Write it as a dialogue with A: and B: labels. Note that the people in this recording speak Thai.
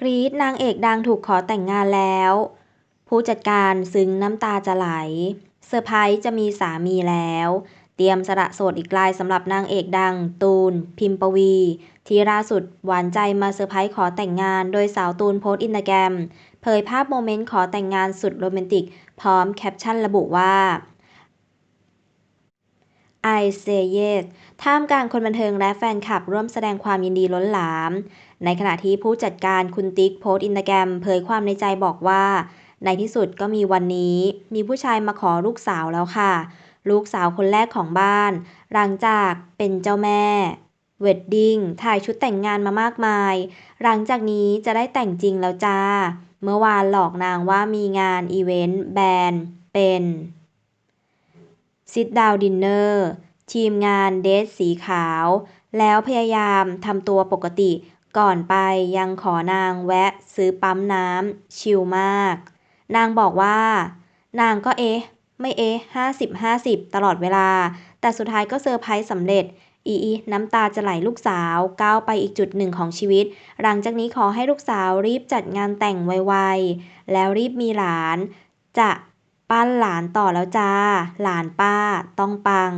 A: กรี๊ดนางเอกดังถูกขอแต่งงานแล้ว ผู้จัดการซึ้งน้ำตาจะไหล เซอร์ไพรส์จะมีสามีแล้ว เตรียมสละโสดอีกรายสำหรับนางเอกดัง ตูน พิมปวี ที่ล่าสุดหวานใจมาเซอร์ไพรส์ขอแต่งงาน โดยสาวตูนโพสต์อินสตาแกรม เผยภาพโมเมนต์ขอแต่งงานสุดโรแมนติก พร้อมแคปชั่นระบุว่า I say yes ท่ามกลางคนบันเทิงและแฟนคลับร่วมแสดงความยินดีล้นหลาม ในขณะที่ผู้จัดการคุณติ๊กโพสต์อินสตาแกรมเผยความในใจบอกว่า ในที่สุดก็มีวันนี้ มีผู้ชายมาขอลูกสาวแล้วค่ะ ลูกสาวคนแรกของบ้าน หลังจากเป็นเจ้าแม่เวดดิ้งถ่ายชุดแต่งงานมามากมาย หลังจากนี้จะได้แต่งจริงแล้วจ้า เมื่อวานหลอกนางว่ามีงานอีเวนต์แบรนด์เป็น ซิดดาวดินเนอร์ทีมงานเดทสีขาว แล้วพยายามทำตัวปกติ ก่อนไปยังขอนางแวะซื้อปั๊มน้ำชิลมาก นางบอกว่า นางก็เอ๊ะ ไม่เอ๊ะห้าสิบห้าสิบตลอดเวลา แต่สุดท้ายก็เซอร์ไพรส์สำเร็จอีอีน้ำตาจะไหลลูกสาวก้าวไปอีกจุดหนึ่งของชีวิต หลังจากนี้ขอให้ลูกสาวรีบจัดงานแต่งไวๆ แล้วรีบมีหลาน จะ ปั้นหลานต่อแล้วจ้า หลานป้าต้องปัง